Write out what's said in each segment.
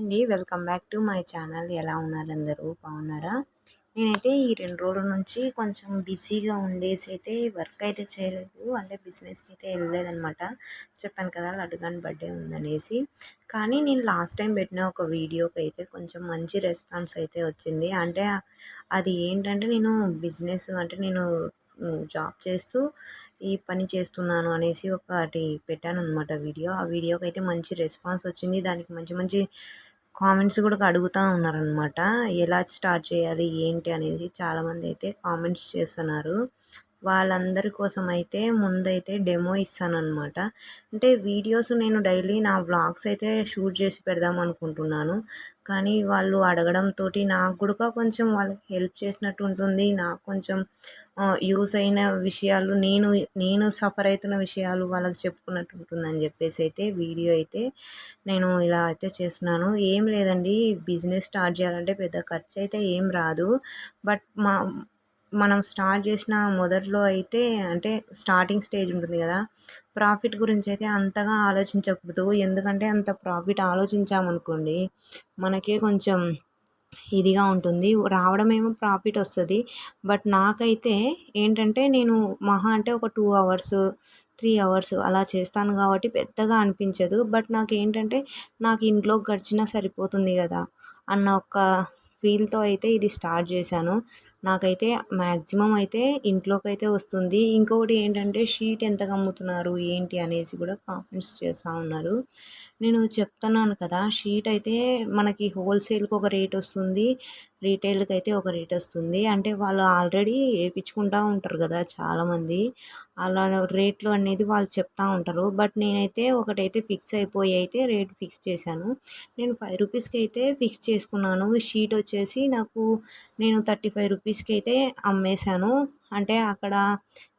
అండి. Welcome back to my channel. ఎలా ఉన్నారు అందరూ? బాగున్నారా? నేనైతే ఈ రెండు రోజుల నుంచి కొంచెం బిజీగా ఉండేసి అయితే వర్క్ అయితే చేయలేదు. అంటే బిజినెస్కి అయితే వెళ్ళలేదనమాట చెప్పాను కదా లడ్డుగాని బర్త్డే ఉందనేసి. కానీ నేను లాస్ట్ టైం పెట్టిన ఒక వీడియోకి అయితే కొంచెం మంచి రెస్పాన్స్ అయితే వచ్చింది. అంటే అది ఏంటంటే నేను బిజినెస్ అంటే నేను జాబ్ చేస్తూ ఈ పని చేస్తున్నాను అనేసి ఒకటి పెట్టాను అనమాట వీడియో. ఆ వీడియోకి అయితే మంచి రెస్పాన్స్ వచ్చింది. దానికి మంచి మంచి కామెంట్స్ కూడా అడుగుతూ ఉన్నారనమాట ఎలా స్టార్ట్ చేయాలి? ఏంటి? అనేది చాలామంది అయితే కామెంట్స్ చేస్తున్నారు. వాళ్ళందరి కోసం అయితే ముందైతే డెమో ఇస్తానన్నమాట. అంటే వీడియోస్ నేను డైలీ నా వ్లాగ్స్ అయితే షూట్ చేసి పెడదాం అనుకుంటున్నాను. కానీ వాళ్ళు అడగడంతో నాకు కూడా కొంచెం వాళ్ళకి హెల్ప్ చేసినట్టు ఉంటుంది. నాకు కొంచెం యూస్ అయిన విషయాలు నేను నేను సఫర్ అవుతున్న విషయాలు వాళ్ళకి చెప్పుకున్నట్టు ఉంటుందని చెప్పేసి అయితే వీడియో అయితే నేను ఇలా అయితే చేస్తున్నాను. ఏం లేదండి బిజినెస్ స్టార్ట్ చేయాలంటే పెద్ద ఖర్చు అయితే ఏం రాదు. బట్ మా మనం స్టార్ట్ చేసిన మొదట్లో అయితే అంటే స్టార్టింగ్ స్టేజ్ ఉంటుంది కదా ప్రాఫిట్ గురించి అయితే అంతగా ఆలోచించకూడదు. ఎందుకంటే అంత ప్రాఫిట్ ఆలోచించామనుకోండి మనకే కొంచెం ఇదిగా ఉంటుంది. రావడం ఏమో ప్రాఫిట్ వస్తుంది. బట్ నాకైతే ఏంటంటే నేను మహా అంటే ఒక టూ అవర్స్ త్రీ అవర్స్ అలా చేస్తాను కాబట్టి పెద్దగా అనిపించదు. బట్ నాకు ఏంటంటే నాకు ఇంట్లో గడిచినా సరిపోతుంది కదా అన్న ఒక ఫీల్తో అయితే ఇది స్టార్ట్ చేశాను. నాకైతే మ్యాక్సిమం అయితే ఇంట్లోకి అయితే వస్తుంది. ఇంకొకటి ఏంటంటే షీట్ ఎంతగా అమ్ముతున్నారు ఏంటి అనేసి కూడా కామెంట్స్ చేస్తూ ఉన్నారు. నేను చెప్తున్నాను కదా షీట్ అయితే మనకి హోల్సేల్కి ఒక రేట్ వస్తుంది. రీటైల్కి అయితే ఒక రేట్ వస్తుంది అంటే వాళ్ళు ఆల్రెడీ వేయించుకుంటూ ఉంటారు కదా చాలామంది. అలా రేట్లు అనేది వాళ్ళు చెప్తూ ఉంటారు. బట్ నేనైతే ఒకటైతే ఫిక్స్ అయిపోయి అయితే రేట్ ఫిక్స్ చేశాను. నేను ఫైవ్ రూపీస్కి అయితే ఫిక్స్ చేసుకున్నాను. షీట్ వచ్చేసి నాకు నేను థర్టీ ఫైవ్ రూపీస్కి అయితే అమ్మేశాను. అంటే అక్కడ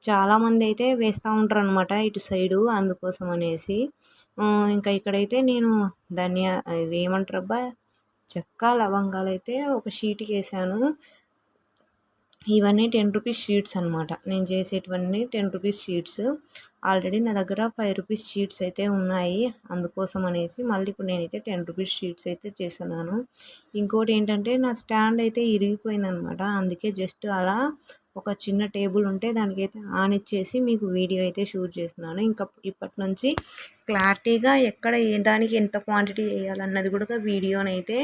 చాలామంది అయితే వేస్తూ ఉంటారు అనమాట ఇటు సైడు అందుకోసం అనేసి. ఇంకా ఇక్కడైతే నేను ధనియా ఏమంటారు అబ్బా చెక్క లవంగాలు అయితే ఒక షీట్కి వేసాను ఇవన్నీ టెన్ రూపీస్ షీట్స్ అనమాట నేను చేసేటివన్నీ టెన్ రూపీస్ షీట్స్ ఆల్రెడీ నా దగ్గర ఫైవ్ రూపీస్ షీట్స్ అయితే ఉన్నాయి. అందుకోసం అనేసి మళ్ళీ ఇప్పుడు నేనైతే టెన్ రూపీస్ షీట్స్ అయితే చేస్తున్నాను. ఇంకోటి ఏంటంటే నా స్టాండ్ అయితే ఇరిగిపోయిందనమాట. అందుకే జస్ట్ అలా ఒక చిన్న టేబుల్ ఉంటే దానికైతే ఆన్ ఇచ్చేసి మీకు వీడియో అయితే షూట్ చేస్తున్నాను. ఇంకా ఇప్పటి నుంచి క్లారిటీగా ఎక్కడ దానికి ఎంత క్వాంటిటీ వేయాలన్నది కూడా వీడియోనైతే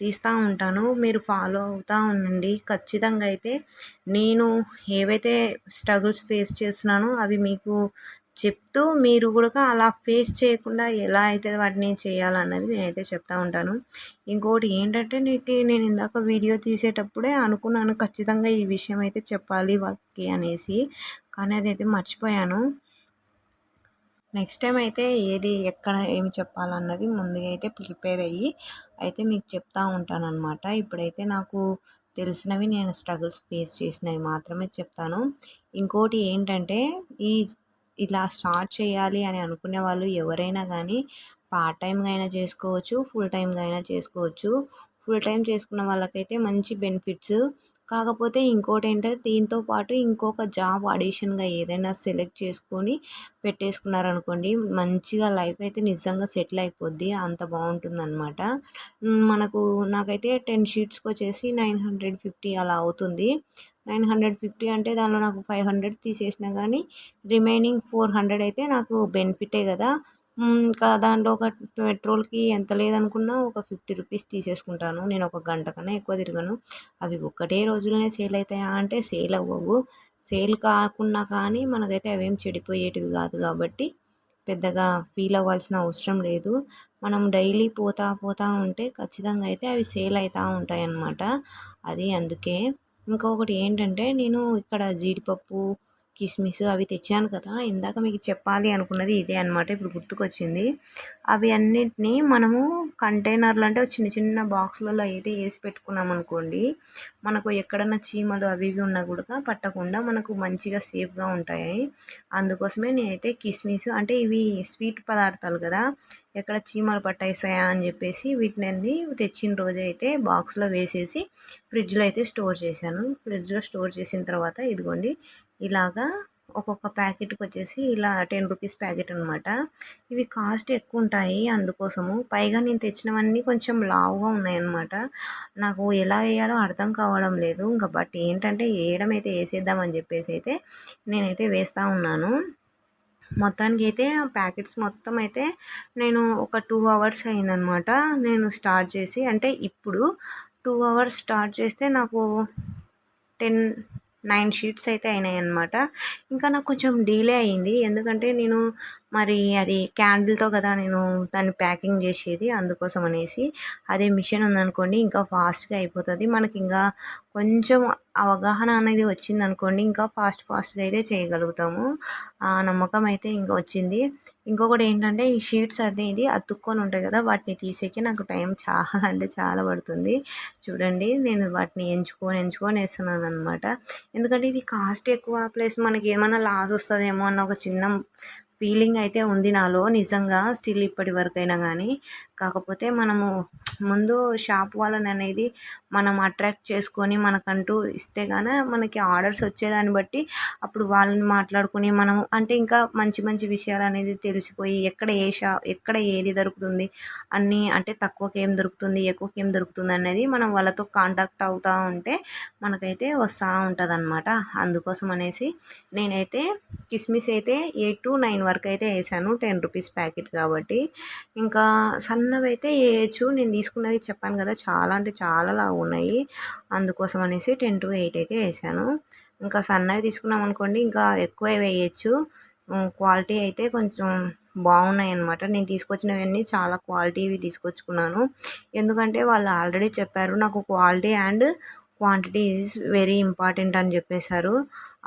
తీస్తూ ఉంటాను. మీరు ఫాలో అవుతూ ఉండండి. ఖచ్చితంగా అయితే నేను ఏవైతే స్ట్రగుల్స్ ఫేస్ చేస్తున్నానో అవి మీకు చెప్తూ మీరు కూడా అలా ఫేస్ చేయకుండా ఎలా అయితే వాటిని చేయాలన్నది నేనైతే చెప్తూ ఉంటాను. ఇంకోటి ఏంటంటే నీకు నేను ఇందాక వీడియో తీసేటప్పుడే అనుకున్నాను ఖచ్చితంగా ఈ విషయం అయితే చెప్పాలి వాళ్ళకి అనేసి. కానీ అదైతే మర్చిపోయాను. నెక్స్ట్ టైం అయితే ఏది ఎక్కడ ఏమి చెప్పాలన్నది ముందుగా అయితే ప్రిపేర్ అయ్యి అయితే మీకు చెప్తా ఉంటాను అనమాట ఇప్పుడైతే నాకు తెలిసినవి నేను స్ట్రగుల్స్ ఫేస్ చేసినవి మాత్రమే చెప్తాను. ఇంకోటి ఏంటంటే ఈ ఇలా స్టార్ట్ చేయాలి అని అనుకునే వాళ్ళు ఎవరైనా కానీ పార్ట్ టైంగా అయినా చేసుకోవచ్చు ఫుల్ టైంగా అయినా చేసుకోవచ్చు. ఫుల్ టైం చేసుకున్న వాళ్ళకైతే మంచి బెనిఫిట్స్. కాకపోతే ఇంకోటి ఏంటంటే దీంతో పాటు ఇంకొక జాబ్ అడిషన్గా ఏదైనా సెలెక్ట్ చేసుకొని పెట్టేసుకున్నారనుకోండి మంచిగా లైఫ్ అయితే నిజంగా సెటిల్ అయిపోద్ది. అంత బాగుంటుంది అనమాట మనకు నాకైతే టెన్ షీట్స్కి వచ్చేసి నైన్ హండ్రెడ్ ఫిఫ్టీ అలా అవుతుంది. నైన్ హండ్రెడ్ ఫిఫ్టీ అంటే దానిలో నాకు ఫైవ్ హండ్రెడ్ తీసేసినా కానీ రిమైనింగ్ ఫోర్ హండ్రెడ్ అయితే నాకు బెనిఫిటే కదా. ఇంకా దాంట్లో ఒక పెట్రోల్కి ఎంత లేదనుకున్నా ఒక ఫిఫ్టీ రూపీస్ తీసేసుకుంటాను. నేను ఒక గంట కన్నా ఎక్కువ తిరగను. అవి ఒక్కటే రోజులోనే సేల్ అవుతాయా అంటే సేల్ అవ్వవు. సేల్ కాకుండా కానీ మనకైతే అవేం చెడిపోయేటివి కాదు కాబట్టి పెద్దగా ఫీల్ అవ్వాల్సిన అవసరం లేదు. మనం డైలీ పోతా పోతా ఉంటే ఖచ్చితంగా అయితే అవి సేల్ అవుతూ ఉంటాయి అన్నమాట అది అందుకే ఇంకొకటి ఏంటంటే నేను ఇక్కడ జీడిపప్పు కిస్మిస్ అవి తెచ్చాను కదా ఇందాక మీకు చెప్పాలి అనుకున్నది ఇదే అనమాట ఇప్పుడు గుర్తుకొచ్చింది. అవి అన్నిటినీ మనము కంటైనర్లు అంటే చిన్న చిన్న బాక్స్లలో అయితే వేసి పెట్టుకున్నాం అనుకోండి మనకు ఎక్కడన్నా చీమలు అవి ఇవి ఉన్నా కూడా పట్టకుండా మనకు మంచిగా సేఫ్గా ఉంటాయి. అందుకోసమే నేనైతే కిస్మిస్ అంటే ఇవి స్వీట్ పదార్థాలు కదా ఎక్కడ చీమలు పట్టేస్తాయా అని చెప్పేసి వీటిని అన్ని తెచ్చిన రోజు అయితే బాక్స్లో వేసేసి ఫ్రిడ్జ్లో అయితే స్టోర్ చేశాను. ఫ్రిడ్జ్లో స్టోర్ చేసిన తర్వాత ఇదిగోండి ఇలాగా ఒక్కొక్క ప్యాకెట్కి వచ్చేసి ఇలా టెన్ రూపీస్ ప్యాకెట్ అనమాట ఇవి కాస్ట్ ఎక్కువ ఉంటాయి అందుకోసము. పైగా నేను తెచ్చినవన్నీ కొంచెం లావుగా ఉన్నాయన్నమాట. నాకు ఎలా వేయాలో అర్థం కావడం లేదు. ఇంకా బట్ ఏంటంటే వేయడం అయితే వేసేద్దామని చెప్పేసి అయితే నేనైతే వేస్తూ ఉన్నాను. మొత్తానికి అయితే ప్యాకెట్స్ మొత్తం అయితే నేను ఒక టూ అవర్స్ అయిందనమాట నేను స్టార్ట్ చేసి అంటే ఇప్పుడు టూ అవర్స్ స్టార్ట్ చేస్తే నాకు టెన్ నైన్ షీట్స్ అయితే అయినాయి అనమాట ఇంకా నాకు కొంచెం డిలే అయింది. ఎందుకంటే నేను మరి అది క్యాండిల్తో కదా నేను దాన్ని ప్యాకింగ్ చేసేది అందుకోసం అనేసి అదే మిషన్ ఉందనుకోండి ఇంకా ఫాస్ట్గా అయిపోతుంది. మనకి ఇంకా కొంచెం అవగాహన అనేది వచ్చింది అనుకోండి ఇంకా ఫాస్ట్ ఫాస్ట్గా అయితే చేయగలుగుతాము. ఆ నమ్మకం అయితే ఇంకా వచ్చింది. ఇంకొకటి ఏంటంటే ఈ షీట్స్ అనేది అతుక్కొని ఉంటాయి కదా వాటిని తీసేకి నాకు టైం చాలా అంటే చాలా పడుతుంది. చూడండి నేను వాటిని ఎంచుకొని ఎంచుకొని వేస్తున్నాను అనమాట ఎందుకంటే ఇవి కాస్ట్ ఎక్కువ ప్లస్ మనకి ఏమైనా లాస్ వస్తుందేమో అన్న ఒక చిన్న ఫీలింగ్ అయితే ఉంది నాలో నిజంగా స్టిల్ ఇప్పటి వరకైనా కానీ కాకపోతే మనము ముందు షాప్ వాళ్ళని అనేది మనం అట్రాక్ట్ చేసుకొని మనకంటూ ఇస్తే కానీ మనకి ఆర్డర్స్ వచ్చేదాన్ని బట్టి అప్పుడు వాళ్ళని మాట్లాడుకుని మనము అంటే ఇంకా మంచి మంచి విషయాలు అనేది తెలిసిపోయి ఎక్కడ ఏ షా ఎక్కడ ఏది దొరుకుతుంది అన్నీ అంటే తక్కువకి ఏం దొరుకుతుంది ఎక్కువకి ఏం దొరుకుతుంది అనేది మనం వాళ్ళతో కాంటాక్ట్ అవుతూ ఉంటే మనకైతే వస్తూ ఉంటుంది అనమాట అందుకోసం అనేసి నేనైతే కిస్మిస్ అయితే ఎయిట్ టు నైన్ వరకు అయితే వేసాను. టెన్ రూపీస్ ప్యాకెట్ కాబట్టి. ఇంకా సన్నవి అయితే వేయచ్చు. నేను తీసుకున్నవి చెప్పాను కదా చాలా అంటే చాలా లావు ఉన్నాయి. అందుకోసం అనేసి టెన్ టు ఎయిట్ అయితే వేసాను. ఇంకా సన్నవి తీసుకున్నాం అనుకోండి ఇంకా ఎక్కువ వేయచ్చు. క్వాలిటీ అయితే కొంచెం బాగున్నాయి అనమాట నేను తీసుకొచ్చినవన్నీ చాలా క్వాలిటీవి తీసుకొచ్చుకున్నాను. ఎందుకంటే వాళ్ళు ఆల్రెడీ చెప్పారు నాకు quality and quantity is very important అని చెప్పేశారు.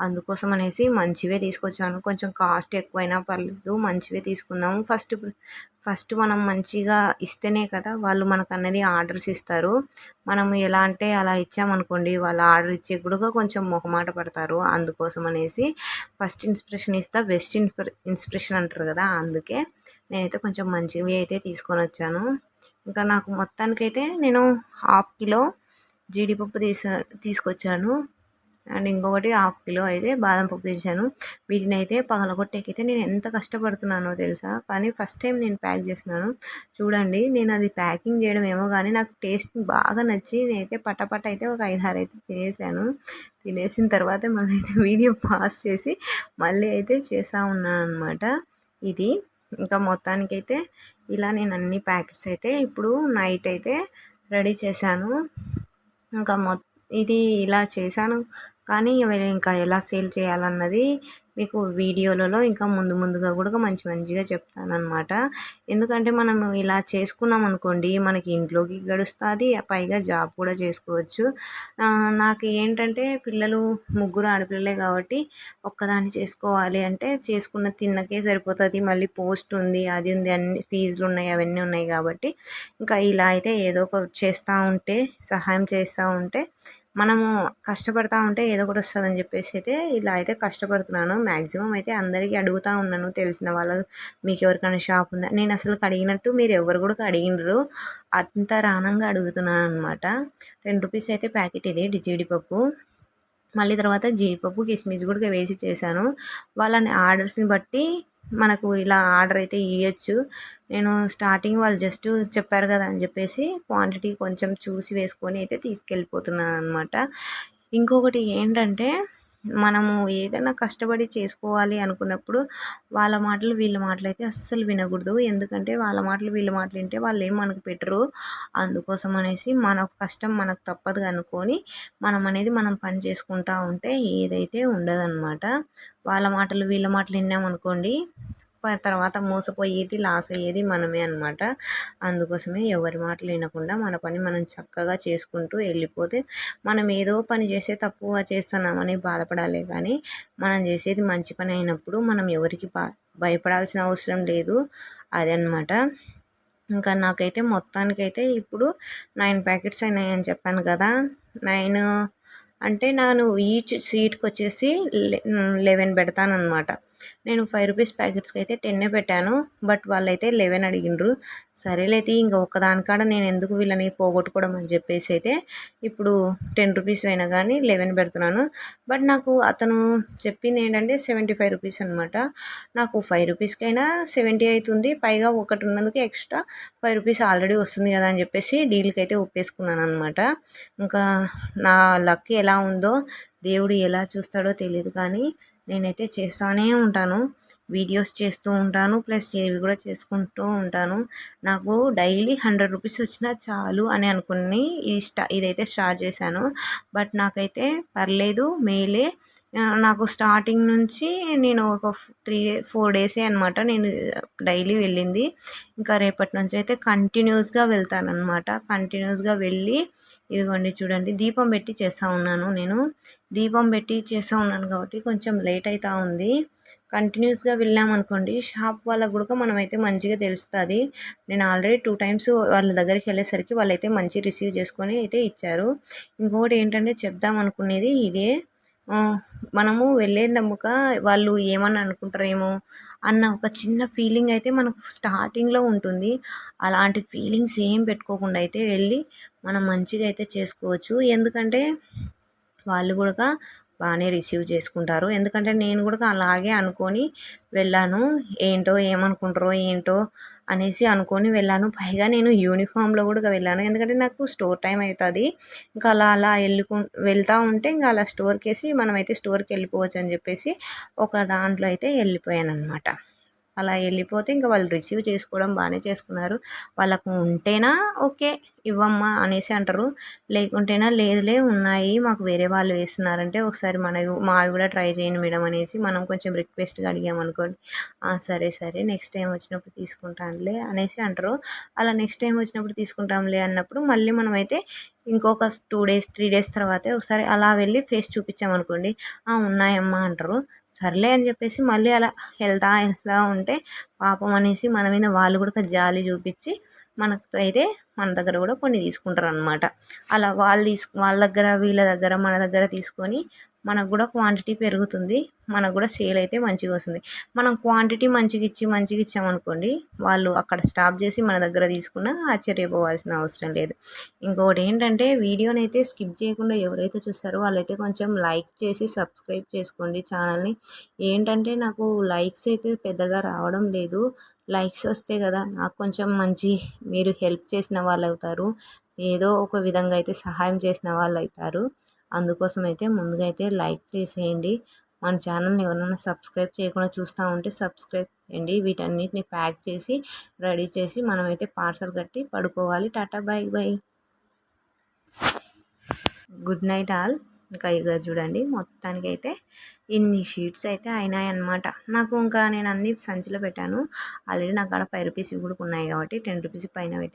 అందుకోసం అనేసి మంచివే తీసుకొచ్చాను. కొంచెం కాస్ట్ ఎక్కువైనా పర్లేదు మంచివే తీసుకుందాము ఫస్ట్ ఫస్ట్ మనం మంచిగా ఇస్తేనే కదా వాళ్ళు మనకు అనేది ఆర్డర్స్ ఇస్తారు. మనం ఎలా అంటే అలా ఇచ్చామనుకోండి వాళ్ళు ఆర్డర్ ఇచ్చే కూడా కొంచెం మొహమాట పడతారు. అందుకోసం అనేసి ఫస్ట్ ఇన్స్పిరేషన్ ఇస్తా బెస్ట్ ఇన్స్పిరేషన్ అంటారు కదా అందుకే నేనైతే కొంచెం మంచివి అయితే తీసుకొని వచ్చాను ఇంకా నాకు మొత్తానికైతే నేను హాఫ్ కిలో జీడిపప్పు తీసా తీసుకొచ్చాను. అండ్ ఇంకొకటి హాఫ్ కిలో అయితే బాదం పప్పు తీసాను. వీటిని అయితే పగలగొట్టేకైతే నేను ఎంత కష్టపడుతున్నానో తెలుసా? కానీ ఫస్ట్ టైం నేను ప్యాక్ చేస్తున్నాను. చూడండి నేను అది ప్యాకింగ్ చేయడం ఏమో కానీ నాకు టేస్ట్ బాగా నచ్చి నేనైతే పటపట అయితే ఒక ఐదు ఆరు అయితే తినేసాను. తినేసిన తర్వాత మళ్ళీ అయితే వీడియో పాస్ చేసి మళ్ళీ అయితే చేస్తూ ఉన్నాను అనమాట ఇది ఇంకా మొత్తానికైతే ఇలా నేను అన్ని ప్యాకెట్స్ అయితే ఇప్పుడు నైట్ అయితే రెడీ చేశాను. ఇంకా మొ ఇది ఇలా చేశాను. కానీ ఇంకా ఎలా సేల్ చేయాలన్నది మీకు వీడియోలలో ఇంకా ముందు ముందుగా కూడా మంచి మంచిగా చెప్తానమాట ఎందుకంటే మనం ఇలా చేసుకున్నాం అనుకోండి మనకి ఇంట్లోకి గడుస్తుంది పైగా జాబ్ కూడా చేసుకోవచ్చు. నాకు ఏంటంటే పిల్లలు ముగ్గురు ఆడపిల్లలే కాబట్టి ఒక్కదాన్ని చేసుకోవాలి అంటే చేసుకున్న తిన్నకే సరిపోతుంది. మళ్ళీ పోస్ట్ ఉంది అది ఉంది అన్ని ఫీజులు ఉన్నాయి అవన్నీ ఉన్నాయి కాబట్టి. ఇంకా ఇలా అయితే ఏదో ఒకటి చేస్తూ ఉంటే సహాయం చేస్తూ ఉంటే మనము కష్టపడతా ఉంటే ఏదో ఒకటి వస్తుందని చెప్పేసి అయితే ఇలా అయితే కష్టపడుతున్నాను. మ్యాక్సిమం అయితే అందరికీ అడుగుతూ ఉన్నాను. తెలిసిన వాళ్ళు మీకు ఎవరికైనా షాప్ ఉందా? నేను అసలు అడిగినట్టు మీరు ఎవరు కూడా అడిగినరు. అంత రానంగా అడుగుతున్నాను అనమాట టెన్ రూపీస్ అయితే ప్యాకెట్ ఇది జీడిపప్పు. మళ్ళీ తర్వాత జీడిపప్పు కిస్మిస్ కూడా వేసి చేశాను. వాళ్ళని ఆర్డర్స్ని బట్టి మనకు ఇలా ఆర్డర్ అయితే ఇవ్వచ్చు నేను స్టార్టింగ్ వాళ్ళు జస్ట్ చెప్పారు కదా అని చెప్పేసి క్వాంటిటీ కొంచెం చూసి వేసుకొని అయితే తీసుకెళ్ళిపోతున్నాను అనమాట ఇంకొకటి ఏంటంటే మనము ఏదైనా కష్టపడి చేసుకోవాలి అనుకున్నప్పుడు వాళ్ళ మాటలు వీళ్ళ మాటలు అయితే అస్సలు వినకూడదు. ఎందుకంటే వాళ్ళ మాటలు వీళ్ళ మాటలు వింటే వాళ్ళు ఏం మనకు పెట్టరు. అందుకోసం అనేసి మన కష్టం మనకు తప్పదు అనుకొని మనం అనేది మనం పని చేసుకుంటూ ఉంటే ఏదైతే ఉండదన్నమాట. వాళ్ళ మాటలు వీళ్ళ మాటలు విన్నామనుకోండి తర్వాత మోసపోయేది లాస్ అయ్యేది మనమే అనమాట అందుకోసమే ఎవరి మాటలు వినకుండా మన పని మనం చక్కగా చేసుకుంటూ వెళ్ళిపోతే మనం ఏదో పని చేస్తే తప్పుగా చేస్తున్నామని బాధపడాలి కానీ మనం చేసేది మంచి పని అయినప్పుడు మనం ఎవరికి భయపడాల్సిన అవసరం లేదు. అదనమాట ఇంకా నాకైతే మొత్తానికైతే ఇప్పుడు నైన్ ప్యాకెట్స్ అయినాయని చెప్పాను కదా. నైన్ అంటే నేను ఈచ్ సీట్కి వచ్చేసి లెవెన్ పెడతాను అనమాట నేను ఫైవ్ రూపీస్ ప్యాకెట్స్కి అయితే టెన్నే పెట్టాను బట్ వాళ్ళైతే లెవెన్ అడిగిండ్రు. సరేలైతే ఇంకా ఒక్కదానికాడ నేను ఎందుకు వీళ్ళని పోగొట్టుకోవడం అని చెప్పేసి అయితే ఇప్పుడు టెన్ రూపీస్ అయినా కానీ లెవెన్ పెడుతున్నాను. బట్ నాకు అతను చెప్పింది ఏంటంటే సెవెంటీ ఫైవ్ రూపీస్ అనమాట నాకు ఫైవ్ రూపీస్కైనా సెవెంటీ అవుతుంది పైగా ఒకటి ఉన్నందుకు ఎక్స్ట్రా ఫైవ్ రూపీస్ ఆల్రెడీ వస్తుంది కదా అని చెప్పేసి డీల్కి అయితే ఒప్పేసుకున్నాను అనమాట ఇంకా నా లక్ ఎలా ఉందో దేవుడు ఎలా చూస్తాడో తెలియదు కానీ నేనైతే చేస్తూనే ఉంటాను. వీడియోస్ చేస్తూ ఉంటాను. ప్లస్ ఇవి కూడా చేసుకుంటూ ఉంటాను. నాకు డైలీ హండ్రెడ్ రూపీస్ వచ్చినా చాలు అని అనుకుని ఈ స్టా ఇదైతే స్టార్ట్ చేశాను. బట్ నాకైతే పర్లేదు మేలే. నాకు స్టార్టింగ్ నుంచి నేను ఒక త్రీ ఫోర్ డేసే అనమాట నేను డైలీ వెళ్ళింది. ఇంకా రేపటి నుంచి అయితే కంటిన్యూస్గా వెళ్తాను అనమాట కంటిన్యూస్గా వెళ్ళి ఇదిగోండి చూడండి దీపం పెట్టి చేస్తూ ఉన్నాను నేను. దీపం పెట్టి చేస్తూ ఉన్నాను కాబట్టి కొంచెం లేట్ అవుతూ ఉంది. కంటిన్యూస్గా వెళ్ళామనుకోండి షాప్ వాళ్ళకు కూడా మనమైతే మంచిగా తెలుస్తుంది. నేను ఆల్రెడీ టూ టైమ్స్ వాళ్ళ దగ్గరికి వెళ్ళేసరికి వాళ్ళైతే మంచి రిసీవ్ చేసుకొని అయితే ఇచ్చారు. ఇంకొకటి ఏంటంటే చెప్దాం అనుకునేది ఇదే. మనము వెళ్ళే నమ్మక వాళ్ళు ఏమని అనుకుంటారేమో అన్న ఒక చిన్న ఫీలింగ్ అయితే మనకు స్టార్టింగ్లో ఉంటుంది. అలాంటి ఫీలింగ్స్ ఏం పెట్టుకోకుండా అయితే వెళ్ళి మనం మంచిగా అయితే చేసుకోవచ్చు. ఎందుకంటే వాళ్ళు కూడా బాగానే రిసీవ్ చేసుకుంటారు. ఎందుకంటే నేను కూడా అలాగే అనుకొని వెళ్ళాను. ఏంటో ఏమనుకుంటారో ఏంటో అనేసి అనుకొని వెళ్ళాను. పైగా నేను యూనిఫామ్లో కూడా వెళ్ళాను. ఎందుకంటే నాకు స్టోర్ టైం అవుతుంది. ఇంకా అలా అలా వెళ్ళుకు వెళ్తూ ఉంటే ఇంకా అలా స్టోర్కి వేసి మనమైతే స్టోర్కి వెళ్ళిపోవచ్చు అని చెప్పేసి ఒక దాంట్లో అయితే వెళ్ళిపోయాను అనమాట అలా వెళ్ళిపోతే ఇంకా వాళ్ళు రిసీవ్ చేసుకోవడం బాగానే చేసుకున్నారు. వాళ్ళకు ఉంటేనా ఓకే. ఇవ్వమ్మా అనేసి అంటారు. లేకుంటేనా లేదులే ఉన్నాయి మాకు వేరే వాళ్ళు వేస్తున్నారంటే ఒకసారి మన మావి కూడా ట్రై చేయండి మేడం అనేసి మనం కొంచెం రిక్వెస్ట్గా అడిగామనుకోండి సరే సరే నెక్స్ట్ టైం వచ్చినప్పుడు తీసుకుంటానులే అనేసి అంటారు. అలా నెక్స్ట్ టైం వచ్చినప్పుడు తీసుకుంటాంలే అన్నప్పుడు మళ్ళీ మనమైతే ఇంకొక టూ డేస్ త్రీ డేస్ తర్వాత ఒకసారి అలా వెళ్ళి ఫేస్ చూపించామనుకోండి ఉన్నాయమ్మా అంటారు. సర్లే అని చెప్పేసి మళ్ళీ అలా వెళ్తా వెళ్తా ఉంటే పాపం అనేసి మన మీద వాళ్ళు కూడా జాలి చూపించి మనకు అయితే మన దగ్గర కూడా కొన్ని తీసుకుంటారు అనమాట అలా వాళ్ళు తీసుకు వాళ్ళ దగ్గర వీళ్ళ దగ్గర మన దగ్గర తీసుకొని మనకు కూడా క్వాంటిటీ పెరుగుతుంది మనకు కూడా సేల్ అయితే మంచిగా వస్తుంది. మనం క్వాంటిటీ మంచిగా ఇచ్చి మంచిగా ఇచ్చామనుకోండి వాళ్ళు అక్కడ స్టాప్ చేసి మన దగ్గర తీసుకున్న ఆశ్చర్యపోవాల్సిన అవసరం లేదు. ఇంకొకటి ఏంటంటే వీడియోని అయితే స్కిప్ చేయకుండా ఎవరైతే చూస్తారో వాళ్ళైతే కొంచెం లైక్ చేసి సబ్స్క్రైబ్ చేసుకోండి ఛానల్ని ఏంటంటే నాకు లైక్స్ అయితే పెద్దగా రావడం లేదు. లైక్స్ వస్తే కదా నాకు కొంచెం మంచి మీరు హెల్ప్ చేసిన వాళ్ళు అవుతారు. ఏదో ఒక విధంగా అయితే సహాయం చేసిన వాళ్ళు అవుతారు. అందుకోసం అయితే ముందుగా అయితే లైక్ చేసేయండి. మన ఛానల్ని ఎవరైనా సబ్స్క్రైబ్ చేయకుండా చూస్తూ ఉంటే సబ్స్క్రైబ్ చేయండి. వీటన్నిటిని ప్యాక్ చేసి రెడీ చేసి మనమైతే పార్సల్ కట్టి పడుకోవాలి. Tata bye bye good night all. ఇంకా ఇక చూడండి. మొత్తానికి అయితే ఇన్ని షీట్స్ అయితే అయినాయి అనమాట నాకు ఇంకా నేను అన్ని సంచిలో పెట్టాను. ఆల్రెడీ నాకు అక్కడ ఫైవ్ రూపీస్ కూడా ఉన్నాయి కాబట్టి టెన్ రూపీస్ పైన పెట్టి